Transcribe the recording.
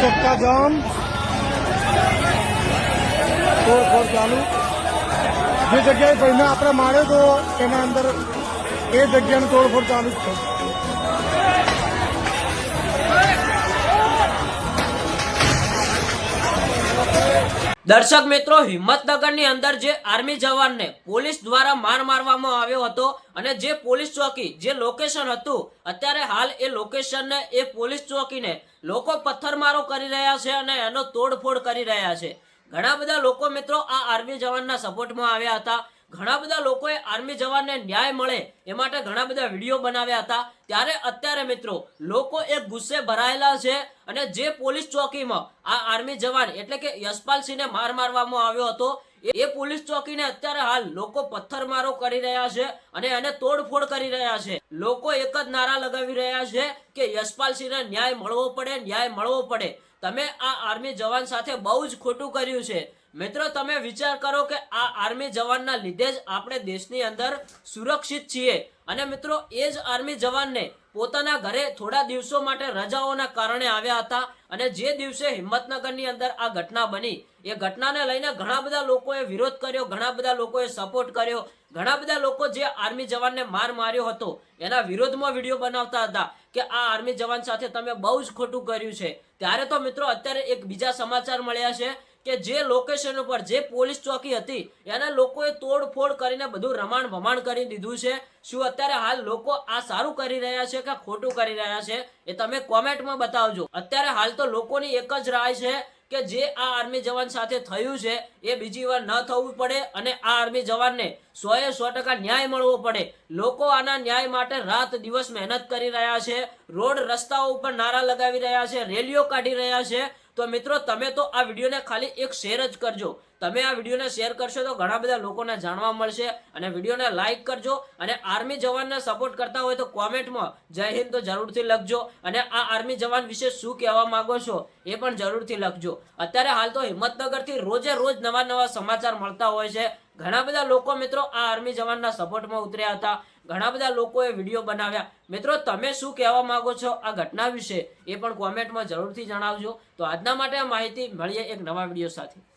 ચક્કા જામ તોડફોડ ચાલુ જે જગ્યાએ ભાઈને આપણે માર્યો તો એના અંદર એ જગ્યાનું તોડફોડ ચાલુ જ છે. દર્શક મિત્રો, હિંમતનગરની અંદર જે આર્મી જવાનને પોલીસ દ્વારા માર મારવામાં આવ્યો હતો અને જે પોલીસ ચોકી જે લોકેશન હતું, અત્યારે હાલ એ લોકેશનને એ પોલીસ ચોકીને લોકો પથ્થરમારો કરી રહ્યા છે અને એનો તોડફોડ કરી રહ્યા છે. ઘણા બધા લોકો મિત્રો આ આર્મી જવાનના સપોર્ટમાં આવ્યા હતા. ઘણા બધા લોકોએ આર્મી જવાનને ન્યાય મળે એ માટે ઘણા બધા વીડિયો બનાવ્યા હતા. ત્યારે અત્યારે મિત્રો, લોકો એક ગુસ્સે ભરાયેલા છે અને જે પોલીસ ચોકીમાં આ આર્મી જવાન એટલે કે યશપાલસિંહને માર મારવામાં આવ્યો હતો, એ એ પોલીસ ચોકીને અત્યારે હાલ લોકો પથ્થરમારો કરી રહ્યા છે અને એને તોડફોડ કરી રહ્યા છે. લોકો એક જ નારા લગાવી રહ્યા છે કે યશપાલસિંહને ન્યાય મળવો પડે, ન્યાય મળવો પડે. તમે આ આર્મી જવાન સાથે બહુ જ ખોટું કર્યું છે. મિત્રો, તમે વિચાર કરો કે આ આર્મી જવાનના લીધે જ આપણે દેશની અંદર સુરક્ષિત છીએ. અને મિત્રો, એ જ આર્મી જવાનને પોતાના ઘરે થોડા દિવસો માટે રજાઓના કારણે આવ્યા હતા અને જે દિવસે હિંમતનગરની અંદર આ ઘટના બની, એ ઘટનાને લઈને ઘણા બધા લોકોએ વિરોધ કર્યો, ઘણા બધા લોકોએ સપોર્ટ કર્યો. ઘણા બધા લોકો જે આર્મી જવાનને માર માર્યો હતો, એના વિરોધમાં વીડિયો બનાવતા હતા. કે આ આર્મી જવાન સાથે તમે બહુ જ ખોટું કર્યું છે. ત્યારે તો મિત્રો અત્યારે એક બીજા સમાચાર મળ્યા છે કે જે લોકેશન ઉપર જે પોલીસ ચોકી હતી, એના લોકોએ તોડફોડ કરીને બધું રમાણ ભમાણ કરી દીધું છે. શું અત્યારે હાલ લોકો આ સારું કરી રહ્યા છે કે ખોટું કરી રહ્યા છે, એ તમે કોમેન્ટમાં બતાવજો. અત્યારે હાલ તો લોકોની એક જ રાય છે કે જે આ આર્મી જવાન સાથે થયું છે, એ બીજી વાર ન થવું પડે અને આ આર્મી જવાનને સો એ સો ટકા ન્યાય મળવો પડે. લોકો આના ન્યાય માટે રાત દિવસ મહેનત કરી રહ્યા છે, રોડ રસ્તાઓ ઉપર નારા લગાવી રહ્યા છે, રેલીઓ કાઢી રહ્યા છે તો મિત્રો, તમે તો આ વિડીયોને ખાલી એક શેર જ કરજો. તમે આ વિડીયોને શેર કરશો તો ઘણા બધા લોકોને જાણવા મળશે. અને વિડીયોને લાઇક કરજો અને આર્મી જવાનને સપોર્ટ કરતા હોય તો કોમેન્ટમાં જય હિન્દ તો જરૂરથી લખજો. અને આ આર્મી જવાન વિશે શું કહેવા માગો છો એ પણ જરૂરથી લખજો. અત્યારે હાલ તો હિંમતનગરથી રોજે રોજ નવા નવા સમાચાર મળતા હોય છે. ઘણા બધા લોકો મિત્રો આ આર્મી જવાનના સપોર્ટમાં ઉતર્યા હતા. ઘણા બધા લોકોએ વીડિયો બનાવ્યા. મિત્રો, તમે શું કહેવા માંગો છો આ ઘટના વિશે? એ પણ કોમેન્ટમાં જરૂરથી જણાવજો. તો આજના માટે આ માહિતી, મળીએ એક નવા વીડિયો સાથે.